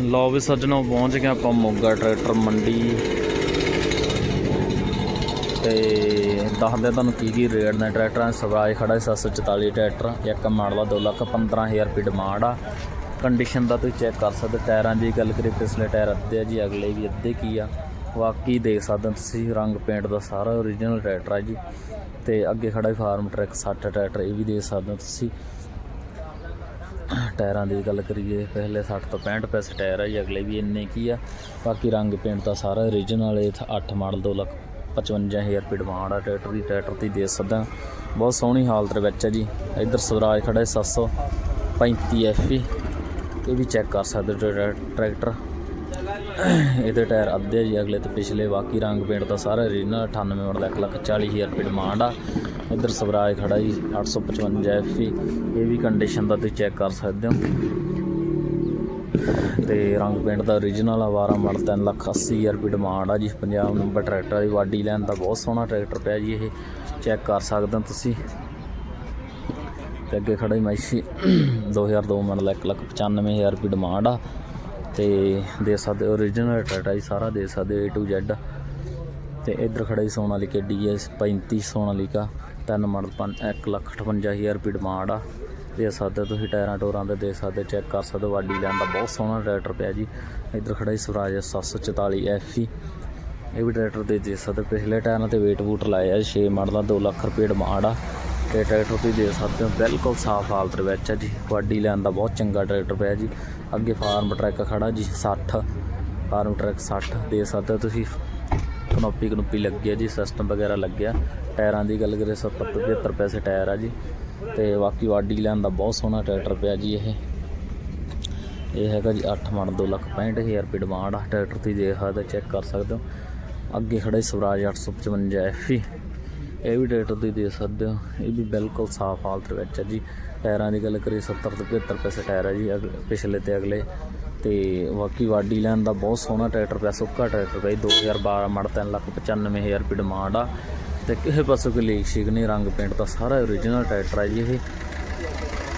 ਲਓ ਵੀ ਸੱਜਣੋ, ਪਹੁੰਚ ਗਏ ਆਪਾਂ ਮੋਗਾ ਟਰੈਕਟਰ ਮੰਡੀ। ਤੇ ਦੱਸਦੇ ਤੁਹਾਨੂੰ ਕੀ ਕੀ ਰੇਟ ਨੇ ਟਰੈਕਟਰਾਂ ਦਾ। ਸਵਰਾਜ ਖੜਾ ਹੈ 744 ਟਰੈਕਟਰ, ਇੱਕ ਮਾਡਲ ਦਾ 2 ਲੱਖ 15000 ਰੁਪਏ ਡਿਮਾਂਡ ਆ। ਕੰਡੀਸ਼ਨ ਦਾ ਤੁਸੀਂ ਚੈੱਕ ਕਰ ਸਕਦੇ ਟਾਇਰਾਂ ਦੀ ਗੱਲ ਕਰੀਏ, ਪਿਛਲੇ ਟਾਇਰ ਅੱਧੇ ਆ ਜੀ, ਅਗਲੇ ਵੀ ਅੱਧੇ ਕੀ ਆ। ਬਾਕੀ ਦੇਖ ਸਕਦੇ ਹੋ ਤੁਸੀਂ, ਰੰਗ ਪੇਂਟ ਦਾ ਸਾਰਾ ਓਰੀਜਨਲ ਟਰੈਕਟਰ ਆ ਜੀ। ਤੇ ਅੱਗੇ ਖੜਾ ਹੈ ਫਾਰਮ ਟਰੈਕ 60 ਟਰੈਕਟਰ, ਇਹ ਵੀ ਦੇਖ ਸਕਦੇ ਹੋ ਤੁਸੀਂ। ਟਾਇਰਾਂ ਦੀ ਗੱਲ ਕਰੀਏ, ਪਹਿਲੇ 60 ਤੋਂ 65 ਪੈਸੇ ਟਾਇਰ ਆ ਜੀ, ਅਗਲੇ ਵੀ ਇੰਨੇ ਕੀ ਆ। ਬਾਕੀ ਰੰਗ ਪੇਂਟ ਦਾ ਸਾਰਾ ਓਰੀਜਨਲ ਇਹ 8 ਮਾਡਲ 2 ਲੱਖ 55000 ਰੁਪਏ ਡਿਮਾਂਡ ਆ, ਟਰੈਕਟਰ ਦੀ ਟਰੈਕਟਰ ਦੀ ਦੇ ਸਕਦਾ। ਬਹੁਤ ਸੋਹਣੀ ਹਾਲਤ ਦੇ ਵਿੱਚ ਹੈ ਜੀ। ਇੱਧਰ ਸਵਰਾਜ ਖੜਾ ਹੈ 735 ਐਫਈ ਇਹ ਵੀ ਚੈੱਕ ਕਰ ਸਕਦੇ ਹੋ ਟਰੈਕਟਰ। ਇਹਦੇ ਟਾਇਰ ਅੱਧੇ ਜੀ, ਅਗਲੇ ਤੇ ਪਿਛਲੇ ਬਾਕੀ ਰੰਗ ਪੇਂਟ ਦਾ ਸਾਰਾ ਓਰੀਜਨਲ 98 ਮਾਡਲ 1 ਲੱਖ 40000 ਰੁਪਏ ਡਿਮਾਂਡ ਆ। ਇੱਧਰ ਸਵਰਾਜ ਖੜਾ ਜੀ 855 ਐਫਈ ਇਹ ਵੀ ਕੰਡੀਸ਼ਨ ਦਾ ਤੁਸੀਂ ਚੈੱਕ ਕਰ ਸਕਦੇ ਹੋ। ਤੇ ਰੰਗ ਪੇਂਟ ਦਾ ਓਰੀਜਨਲ ਆ 12 ਮਾਡਲ 3 ਲੱਖ 80000 ਰੁਪਏ ਡਿਮਾਂਡ ਆ ਜੀ। ਪੰਜਾਬ ਨੰਬਰ ਟਰੈਕਟਰ ਦੀ ਵਾਡੀ ਲੈਣ ਦਾ ਬਹੁਤ ਸੋਹਣਾ ਟਰੈਕਟਰ ਪਿਆ ਜੀ, ਇਹ ਚੈੱਕ ਕਰ ਸਕਦੇ ਹੋ ਤੁਸੀਂ। ਤੇ ਅੱਗੇ ਖੜਾ ਜੀ ਮੈਸ਼ੀ 2002 ਮਾਡਲ 1 ਲੱਖ 95000 ਰੁਪਏ ਡਿਮਾਂਡ ਆ। ਤੇ ਦੇ ਸਕਦੇ origignal ਟਰੈਕਟਰ ਜੀ ਸਾਰਾ ਦੇ ਸਕਦੇ A to Z ਤੇ ਇੱਧਰ ਖੜਾ ਹੀ ਸੋਨਾਲੀਕਾ DS 35 ਸੋਨਾਲੀਕਾ, ਤਿੰਨ ਮਾਡਲ 1 ਲੱਖ 58000 ਰੁਪਏ ਡਿਮਾਂਡ ਆ। ਦੇ ਸਕਦੇ ਤੁਸੀਂ ਟਾਇਰਾਂ ਟੋਰਾਂ ਦੇ ਦੇ ਸਕਦੇ ਚੈੱਕ ਕਰ ਸਕਦੇ ਹੋ ਵਾਡੀ ਲੈਣ ਦਾ ਬਹੁਤ ਸੋਹਣਾ ਟਰੈਕਟਰ ਪਿਆ ਜੀ। ਇੱਧਰ ਖੜਾ ਹੀ ਸਵਰਾਜ 744 FE ਇਹ ਵੀ ਟਰੈਕਟਰ ਦੇ ਦੇ ਸਕਦੇ ਪਿਛਲੇ ਟਾਇਰਾਂ ਤੇ ਵੇਟ ਵੂਟ ਲਾਇਆ ਆ 6 ਮਾਡਲ, ਦਾ 2 ਲੱਖ ਰੁਪਏ ਡਿਮਾਂਡ ਆ। ਤੇ ਟਰੈਕਟਰ ਤੁਸੀਂ ਦੇ ਸਕਦੇ ਹੋ, ਬਿਲਕੁਲ ਸਾਫ਼ ਹਾਲਤ ਵਿੱਚ ਹੈ ਜੀ। ਵਾਢੀ ਲੈਣ ਦਾ ਬਹੁਤ ਚੰਗਾ ਟਰੈਕਟਰ ਪਿਆ ਜੀ। ਅੱਗੇ ਫਾਰਮ ਟਰੈਕ ਖੜਾ ਜੀ 60 ਫਾਰਮ ਟਰੈਕ 60 ਦੇ ਸਕਦੇ ਹੋ ਤੁਸੀਂ। ਕਨੋਪੀ ਕਨੋਪੀ ਲੱਗੀ ਹੈ ਜੀ ਸਿਸਟਮ ਵਗੈਰਾ ਲੱਗਿਆ। ਟਾਇਰਾਂ ਦੀ ਗੱਲ ਕਰੀਏ 70 ਤੋਂ 75 ਪੈਸੇ ਟਾਇਰ ਆ ਜੀ। ਤੇ ਬਾਕੀ ਵਾਢੀ ਲੈਣ ਦਾ ਬਹੁਤ ਸੋਹਣਾ ਟਰੈਕਟਰ ਪਿਆ ਜੀ ਇਹ। ਇਹ ਹੈਗਾ ਜੀ 8 ਮਣ 2 ਲੱਖ 65000 ਰੁਪਏ ਡਿਮਾਂਡ ਆ। ਟਰੈਕਟਰ ਤੁਸੀਂ ਦੇਖ ਸਕਦੇ ਚੈੱਕ ਕਰ ਸਕਦੇ ਹੋ। ਅੱਗੇ ਖੜਾ ਜੀ ਸਵਰਾਜ 855 ਐਫਈ ਇਹ ਵੀ ਟਰੈਕਟਰ ਤੁਸੀਂ ਦੇ ਸਕਦੇ ਹੋ। ਇਹ ਵੀ ਬਿਲਕੁਲ ਸਾਫ਼ ਹਾਲਤ ਵਿੱਚ ਹੈ ਜੀ। ਟਾਇਰਾਂ ਦੀ ਗੱਲ ਕਰੀਏ 70 ਤੋਂ 75 ਪੈਸੇ ਟਾਇਰ ਹੈ ਜੀ, ਅਗ- ਪਿਛਲੇ ਤੇ ਅਗਲੇ। ਤੇ ਬਾਕੀ ਵਾਡੀ ਲੈਣ ਦਾ ਬਹੁਤ ਸੋਹਣਾ ਟਰੈਕਟਰ ਪਿਆ, ਸੁੱਕਾ ਟਰੈਕਟਰ ਪਿਆ ਜੀ 2012 ਮਾਡਲ 3 ਲੱਖ 95000 ਰੁਪਏ ਡਿਮਾਂਡ ਆ। ਤੇ ਕਿਸੇ ਪਾਸੋਂ ਕੋਈ ਲੀਕ ਸ਼ੀਕ ਨਹੀਂ ਰੰਗ ਪੇਂਟ ਦਾ ਸਾਰਾ ਓਰੀਜਨਲ ਟਰੈਕਟਰ ਹੈ ਜੀ ਇਹ।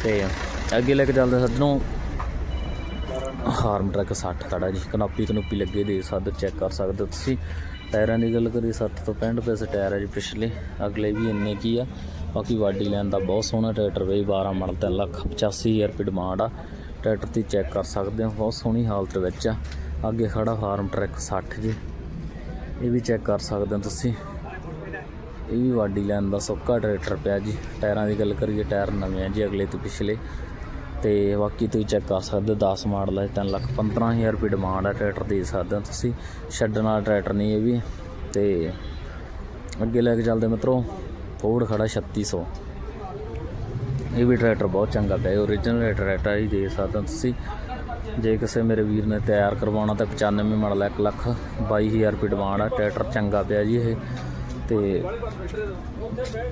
ਤੇ ਅੱਗੇ ਲੈ ਕੇ ਚੱਲਦੇ ਸੱਜਣੋਂ ਹਾਰਮ ਟਰੱਕ 60 ਖੜਾ ਜੀ। ਕਨਾਪੀ ਕਨੂਪੀ ਲੱਗੇ ਦੇ ਸਕਦੇ ਚੈੱਕ ਕਰ ਸਕਦੇ ਹੋ ਤੁਸੀਂ। ਟਾਇਰਾਂ ਦੀ ਗੱਲ ਕਰੀ 60 ਤੋਂ 65 ਪੈਸੇ ਟਾਇਰ ਹੈ ਜੀ ਪਿਛਲੇ। ਅਗਲੇ ਵੀ ਇੰਨੇ ਕੀ ਆ। ਬਾਕੀ ਵਾਡੀ ਲੈਣ ਦਾ ਬਹੁਤ ਸੋਹਣਾ ਟਰੈਕਟਰ ਬਈ 12 ਮਾਡਲ 3 ਲੱਖ 85000 ਰੁਪਏ ਡਿਮਾਂਡ ਆ। ਟਰੈਕਟਰ ਦੀ ਚੈੱਕ ਕਰ ਸਕਦੇ ਹੋ, ਬਹੁਤ ਸੋਹਣੀ ਹਾਲਤ ਵਿੱਚ ਆ। ਅੱਗੇ ਖੜਾ ਫਾਰਮ ਟਰੈਕ 60 ਜੀ। ਇਹ ਵੀ ਚੈੱਕ ਕਰ ਸਕਦੇ ਹੋ ਤੁਸੀਂ। ਇਹ ਵੀ ਵਾਡੀ ਲੈਣ ਦਾ ਸੁੱਕਾ ਟਰੈਕਟਰ ਪਿਆ ਜੀ। ਟਾਇਰਾਂ ਦੀ ਗੱਲ ਕਰੀਏ, ਟਾਇਰ ਨਵੇਂ ਆ ਜੀ, ਅਗਲੇ ਤੇ ਪਿਛਲੇ। ਤੇ ਬਾਕੀ ਤੁਸੀਂ ਚੈੱਕ ਕਰ ਸਕਦੇ ਹੋ 10 ਮਾਡਲ ਹੈ 3 ਲੱਖ 15000 ਰੁਪਏ ਡਿਮਾਂਡ ਹੈ ਟਰੈਕਟਰ ਦੇ ਸਕਦੇ ਹੋ ਤੁਸੀਂ। ਛੱਡਣ ਵਾਲਾ ਟਰੈਕਟਰ ਨਹੀਂ ਇਹ ਵੀ। ਤੇ ਅੱਗੇ ਲੈ ਕੇ ਚੱਲਦੇ ਮਿੱਤਰੋ ਫੋਰਡ ਖੜਾ 3600 ਇਹ ਵੀ ਟਰੈਕਟਰ ਬਹੁਤ ਚੰਗਾ ਪਿਆ ਓਰੀਜਨਲ ਟਰੈਕਟਰ ਹੀ ਦੇ ਸਕਦੇ ਹੋ ਤੁਸੀਂ। ਜੇ ਕਿਸੇ ਮੇਰੇ ਵੀਰ ਨੇ ਤਿਆਰ ਕਰਵਾਉਣਾ ਤਾਂ 95 ਮਾਡਲ 1 ਲੱਖ 22000 ਰੁਪਏ ਡਿਮਾਂਡ ਆ ਟਰੈਕਟਰ ਚੰਗਾ ਪਿਆ ਜੀ ਇਹ। ਤੇ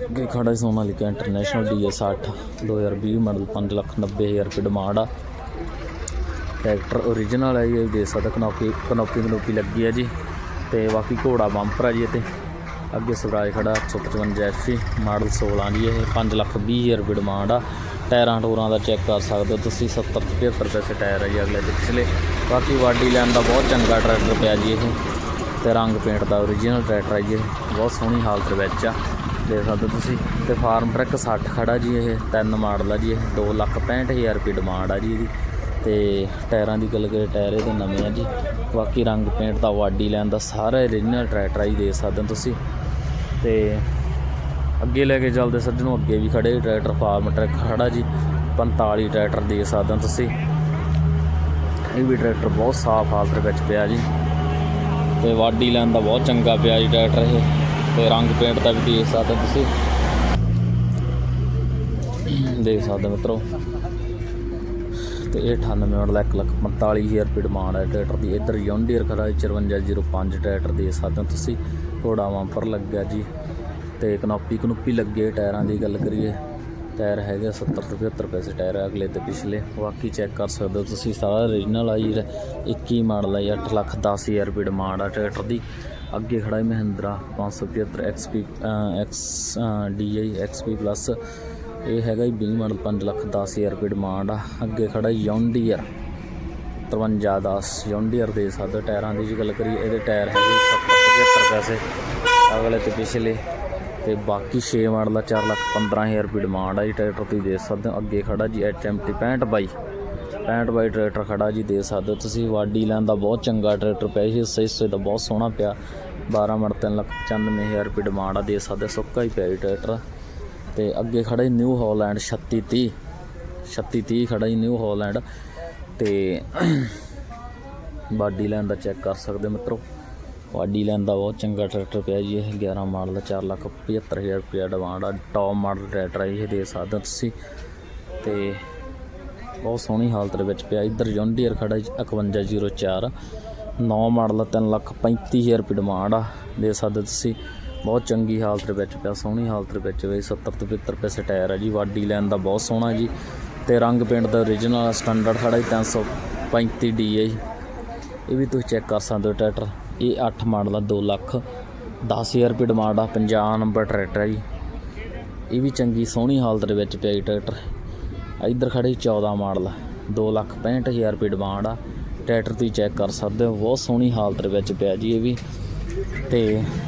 ਅੱਗੇ ਖੜਾ Sonalika international D 60 2020 model 5 lakh 90000 ਰੁਪਏ ਡਿਮਾਂਡ ਆ। ਟਰੈਕਟਰ ਓਰੀਜਨਲ ਹੈ ਜੀ, ਇਹ ਦੇ ਸਕਦਾ ਕਨੋਪੀ ਕਨੋਪੀ ਕਨੋਪੀ ਲੱਗੀ ਹੈ ਜੀ। ਤੇ ਬਾਕੀ ਘੋੜਾ ਬੰਪਰ ਆ ਜੀ ਇਹ ਤੇ। ਅੱਗੇ ਸਵਰਾਜ ਖੜਾ 155 ਐਫੀ ਮਾਡਲ 16 ਜੀ ਇਹ 5 ਲੱਖ 20000 ਰੁਪਏ ਡਿਮਾਂਡ ਆ। ਟਾਇਰਾਂ ਟੂਰਾਂ ਦਾ ਚੈੱਕ ਕਰ ਸਕਦੇ ਹੋ ਤੁਸੀਂ 70 ਤੋਂ 75 ਪੈਸੇ ਟਾਇਰ ਹੈ ਜੀ ਅਗਲੇ ਤੇ ਪਿਛਲੇ। ਬਾਕੀ ਵਾਡੀ ਲੈਣ ਦਾ ਬਹੁਤ ਚੰਗਾ ਟਰੈਕਟਰ ਪਿਆ ਜੀ ਇਹ। ਤੇ ਰੰਗ ਪੇਂਟ ਦਾ ਓਰੀਜਨਲ ਟਰੈਕਟਰ ਹੈ ਜੀ ਇਹ। ਬਹੁਤ ਸੋਹਣੀ ਹਾਲਤ ਵਿੱਚ ਆ। ਦੇਖ ਸਕਦੇ ਹੋ ਤੁਸੀਂ, ਤੇ ਫਾਰਮ ਟਰੱਕ 60 ਖੜਾ ਜੀ ਇਹ, ਤਿੰਨ ਮਾਡਲ ਆ ਜੀ ਇਹ। 2 ਲੱਖ 65000 ਰੁਪਏ ਡਿਮਾਂਡ ਆ ਜੀ ਇਹਦੀ। ਤੇ ਟਾਇਰਾਂ ਦੀ ਗੱਲ ਕਰੀਏ, ਟਾਇਰ ਇਹਦੇ ਨਵੇਂ ਆ ਜੀ। ਬਾਕੀ ਰੰਗ ਪੇਂਟ ਦਾ ਵਾਡੀ ਲੈਣ ਦਾ ਸਾਰਾ ਓਰੀਜਨਲ ਟਰੈਕਟਰ ਆ ਜੀ, ਦੇਖ ਸਕਦੇ ਹੋ ਤੁਸੀਂ। ਤੇ ਅੱਗੇ ਲੈ ਕੇ ਚੱਲਦੇ ਸੱਜਣੋਂ, ਅੱਗੇ ਵੀ ਖੜੇ ਟਰੈਕਟਰ ਫਾਰਮ ਟਰੱਕ ਖੜਾ ਜੀ। 45 ਟਰੈਕਟਰ ਦੇ ਸਕਦੇ ਹੋ ਤੁਸੀਂ। ਇਹ ਵੀ ਟਰੈਕਟਰ ਬਹੁਤ ਸਾਫ਼ ਹਾਲਤ ਵਿੱਚ ਪਿਆ ਜੀ। ਤੇ ਵਾਡੀ ਲੈਣ ਦਾ ਬਹੁਤ ਚੰਗਾ ਪਿਆ ਜੀ ਟਰੈਕਟਰ ਇਹ। ਤੇ ਰੰਗ ਪੇਂਟ ਦਾ ਵੀ ਦੇਖ ਸਕਦੇ ਤੁਸੀਂ। ਦੇਖ ਸਕਦੇ ਹੋ ਮਿੱਤਰੋ। ਤੇ ਇਹ 98 ਮਾਡਲ 1 ਲੱਖ 45000 ਰੁਪਏ ਡਿਮਾਂਡ ਹੈ ਟਰੈਕਟਰ ਦੀ। ਇੱਧਰ ਯੌਂਡੀਅਰ ਖੜਾ 5405 ਟਰੈਕਟਰ ਦੇ ਸਕਦੇ ਹੋ ਤੁਸੀਂ। ਘੋੜਾ ਵਾਂਪਰ ਲੱਗਿਆ ਜੀ। ਤੇ ਕਨੋਪੀ ਕਨੋਪੀ ਲੱਗੇ ਟਾਇਰਾਂ ਦੀ ਗੱਲ ਕਰੀਏ। ਟਾਇਰ ਹੈਗੇ 70 ਤੋਂ 75 ਪੈਸੇ ਟਾਇਰ ਆ ਅਗਲੇ ਤੇ ਪਿਛਲੇ। ਬਾਕੀ ਚੈੱਕ ਕਰ ਸਕਦੇ ਹੋ ਤੁਸੀਂ, ਸਾਰਾ ਓਰੀਜਨਲ ਆ ਜੀ 21 ਮਾਡਲ ਹੈ 8 ਲੱਖ 10000 ਰੁਪਏ ਡਿਮਾਂਡ ਆ ਟਰੈਕਟਰ ਦੀ। ਅੱਗੇ ਖੜਾ ਹੈ Mahindra 575 XP X DI XP plus ਇਹ ਹੈਗਾ ਜੀ 20 ਮਾਡਲ 5 ਲੱਖ 10000 ਰੁਪਏ ਡਿਮਾਂਡ ਆ। ਅੱਗੇ ਖੜਾ ਯੌਂਡੀਅਰ 5310 ਜੌਂਡੀਅਰ ਦੇ ਸਕਦੇ ਹੋ। ਟਾਇਰਾਂ ਦੀ ਜੇ ਗੱਲ ਕਰੀਏ, ਇਹਦੇ ਟਾਇਰ ਹੈਗੇ 70 75 ਪੈਸੇ। ਅਗਲੇ ਤੇ ਪਿਛਲੇ ਤੇ ਬਾਕੀ 6 ਮਾਡਲ ਦਾ 4 ਲੱਖ 15000 ਰੁਪਏ ਡਿਮਾਂਡ ਆ ਜੀ ਟਰੈਕਟਰ ਤੁਸੀਂ ਦੇ ਸਕਦੇ ਹੋ ਅੱਗੇ ਖੜਾ ਜੀ HMT 65 ਬਾਈ। 65 ਬਾਈ ਟਰੈਕਟਰ ਖੜਾ ਜੀ ਦੇ ਸਕਦੇ ਹੋ ਤੁਸੀਂ ਵਾਡੀ ਲੈਣ ਦਾ ਬਹੁਤ ਚੰਗਾ ਟਰੈਕਟਰ ਪਿਆ ਜੀ ਹਿੱਸੇ ਹਿੱਸੇ ਦਾ ਬਹੁਤ ਸੋਹਣਾ ਪਿਆ। 12 ਮਿੰਟ 3 ਲੱਖ 95000 ਰੁਪਏ ਡਿਮਾਂਡ ਆ ਦੇ ਸਕਦੇ ਹੋ, ਸੁੱਕਾ ਹੀ ਪਿਆ ਜੀ ਟਰੈਕਟਰ। ਤੇ ਅੱਗੇ ਖੜਾ ਜੀ ਨਿਊ ਹਾਲੈਂਡ 3630 3630 ਖੜਾ ਜੀ ਨਿਊ ਹਾਲੈਂਡ ਤੇ ਬਾਡੀ ਲੈਣ ਦਾ ਚੈੱਕ ਕਰ ਸਕਦੇ ਹੋ ਮਿੱਤਰੋ। ਵਾਡੀ ਲੈਣ ਦਾ ਬਹੁਤ ਚੰਗਾ ਟਰੈਕਟਰ ਪਿਆ ਜੀ ਇਹ 11 ਮਾਡਲ ਦਾ 4 ਲੱਖ 75000 ਰੁਪਏ ਡਿਮਾਂਡ ਆ ਟੌਪ ਮਾਡਲ ਟਰੈਕਟਰ ਆ ਜੀ, ਇਹ ਦੇ ਸਕਦੇ ਹੋ ਤੁਸੀਂ। ਤੇ ਬਹੁਤ ਸੋਹਣੀ ਹਾਲਤ ਦੇ ਵਿੱਚ ਪਿਆ ਇੱਧਰ ਜੌਂਡੀਅਰ ਖੜਾ ਜੀ 5104 9 ਮਾਡਲ ਦਾ 3 ਲੱਖ 35000 ਰੁਪਏ ਡਿਮਾਂਡ ਆ ਦੇ ਸਕਦੇ ਹੋ ਤੁਸੀਂ। ਬਹੁਤ ਚੰਗੀ ਹਾਲਤ ਦੇ ਵਿੱਚ ਪਿਆ ਸੋਹਣੀ ਹਾਲਤ ਦੇ ਵਿੱਚ ਵੀ 70 ਤੋਂ 75 ਪੈਸੇ ਟਾਇਰ ਆ ਜੀ ਵਾਡੀ ਲੈਣ ਦਾ ਬਹੁਤ ਸੋਹਣਾ ਜੀ। ਤੇ ਰੰਗ ਪੇਂਟ ਦਾ origignal ਸਟੈਂਡਰਡ ਖੜਾ ਜੀ 335 ਡੀ ਹੈ ਜੀ। ਇਹ ਵੀ ਤੁਸੀਂ ਚੈੱਕ ਕਰ ਸਕਦੇ ਹੋ ਟਰੈਕਟਰ। ਇਹ 8 ਮਾਡਲ ਆ 2 ਲੱਖ 10000 ਰੁਪਏ ਡਿਮਾਂਡ ਆ 50 ਨੰਬਰ ਟਰੈਕਟਰ ਆ ਜੀ। ਇਹ ਵੀ ਚੰਗੀ, ਸੋਹਣੀ ਹਾਲਤ ਦੇ ਵਿੱਚ ਪਿਆ ਜੀ ਟਰੈਕਟਰ ਇੱਧਰ ਖੜੇ 14 ਮਾਡਲ 2 ਲੱਖ 65000 ਰੁਪਏ ਡਿਮਾਂਡ ਆ। ਟਰੈਕਟਰ ਤੁਸੀਂ ਚੈੱਕ ਕਰ ਸਕਦੇ ਹੋ, ਬਹੁਤ ਸੋਹਣੀ ਹਾਲਤ ਦੇ ਵਿੱਚ ਪਿਆ ਜੀ ਇਹ ਵੀ। ਤੇ